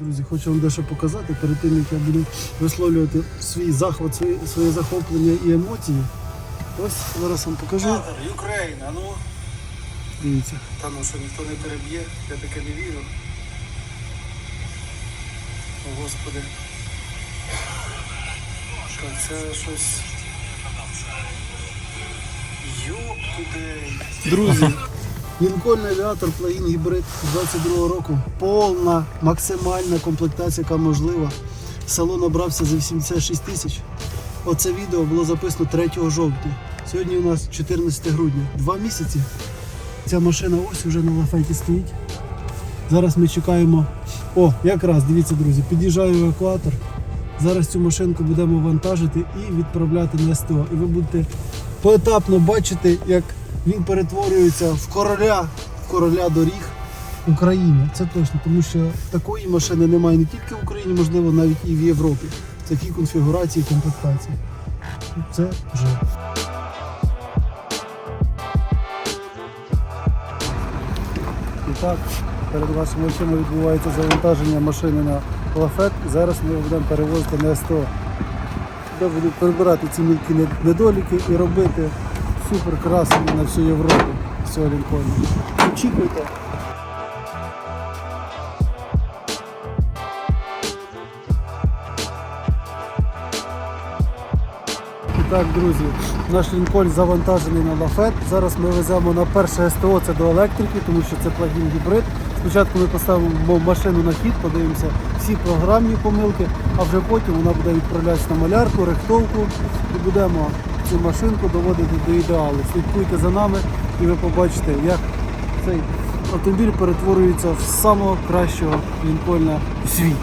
Друзі, хочу вам дещо показати перед тим, як я буду висловлювати свій захват, свої, своє захоплення і емоції. Ось зараз вам покажу. Україна, ну. Дивіться. Та ну що ніхто не переб'є, я таке не вірю. О, Господи. Та це щось. Йоп. Друзі, Лінкольн Авіатор Плагін гібрид 22 року. Повна максимальна комплектація, яка можлива. Салон набрався за 86 тисяч. Оце відео було записано 3 жовтня. Сьогодні у нас 14 грудня. Два місяці. Ця машина ось вже на лафеті стоїть. Зараз ми чекаємо. О, якраз дивіться, друзі, під'їжджаю евакуатор. Зараз цю машинку будемо вантажити і відправляти на СТО. І ви будете поетапно бачити, як він перетворюється в короля, в короля доріг України. Це точно, тому що такої машини немає не тільки в Україні, можливо, навіть і в Європі. В такій конфігурації, комплектації. Це вже. І так, перед вашими очима відбувається завантаження машини на лафет. Зараз ми будемо перевозити на СТО. Де будуть прибирати ці мілкі недоліки і робити супер красені на всю Європу з цього лінкольну. Очікуйте. І так, друзі, наш лінкольн завантажений на лафет. Зараз ми веземо на перше СТО, це до електрики, тому що це плагін гібрид. Спочатку ми поставимо машину на хід, подивимося всі програмні помилки, а вже потім вона буде відправлятися на малярку, рихтовку і будемо цю машинку доводити до ідеалу. Слідкуйте за нами і ви побачите, як цей автомобіль перетворюється в самого кращого лінкольна у світі.